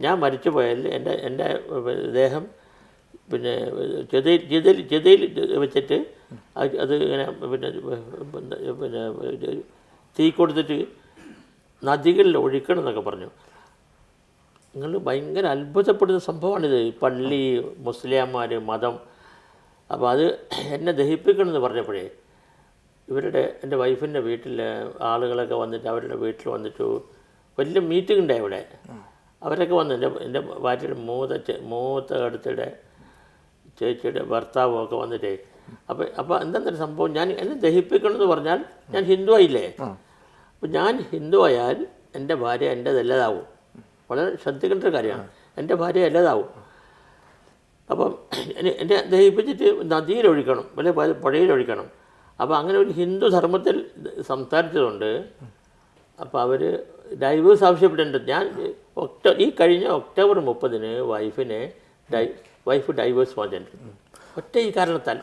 ഞാൻ മരിച്ചു പോയാൽ എന്റെ എന്റെ ദേഹം പിന്നെ ചെതയിൽ ചെതയിൽ ചെതയിൽ വെച്ചിട്ട് അത് ഇങ്ങനെ പിന്നെ പിന്നെ തീ കൊടുത്തിട്ട് നദികളിൽ ഒഴിക്കണം എന്നൊക്കെ പറഞ്ഞു. നിങ്ങൾ ഭയങ്കര അത്ഭുതപ്പെടുന്ന സംഭവമാണിത്. പള്ളി മുസ്ലിംമാർ മതം. അപ്പോൾ അത് എന്നെ ദഹിപ്പിക്കണമെന്ന് പറഞ്ഞപ്പോഴേ ഇവരുടെ എന്റെ വൈഫിന്റെ വീട്ടിൽ ആളുകളൊക്കെ വന്നിട്ട് അവരുടെ വീട്ടിൽ വന്നിട്ട് വലിയ മീറ്റിംഗ് ഉണ്ടായി അവിടെ. അവരൊക്കെ വന്നു എന്റെ എന്റെ ഭാര്യയുടെ മൂത്ത മൂത്ത അടുത്തിടെ ചേച്ചിയുടെ ഭർത്താവും ഒക്കെ വന്നിട്ടേ. അപ്പോൾ അപ്പോൾ എന്തെന്നൊരു സംഭവം ഞാൻ എന്നെ ദഹിപ്പിക്കണമെന്ന് പറഞ്ഞാൽ ഞാൻ ഹിന്ദു ആയില്ലേ? അപ്പോൾ ഞാൻ ഹിന്ദു ആയാൽ എന്റെ ഭാര്യ എന്റെ നല്ലതാവും വളരെ ശ്രദ്ധിക്കേണ്ട ഒരു കാര്യമാണ്. എന്റെ ഭാര്യ നല്ലതാവും അപ്പം എന്നെ- എന്നെ ദഹിപ്പിച്ചിട്ട് നദിയിലൊഴിക്കണം അല്ലെങ്കിൽ പുഴയിലൊഴിക്കണം അപ്പോൾ അങ്ങനെ ഒരു ഹിന്ദു ധർമ്മത്തിൽ സംസാരിച്ചതുകൊണ്ട് അപ്പോൾ അവർ ഡൈവേഴ്സ് ആവശ്യപ്പെട്ടിട്ടുണ്ട് ഞാൻ ഒക്ടോ ഈ കഴിഞ്ഞ ഒക്ടോബർ മുപ്പതിന് വൈഫിനെ ഡൈ വൈഫ് ഡൈവേഴ്സ് വാങ്ങിച്ചിട്ടുണ്ട് ഒറ്റ ഈ കാരണത്താൽ.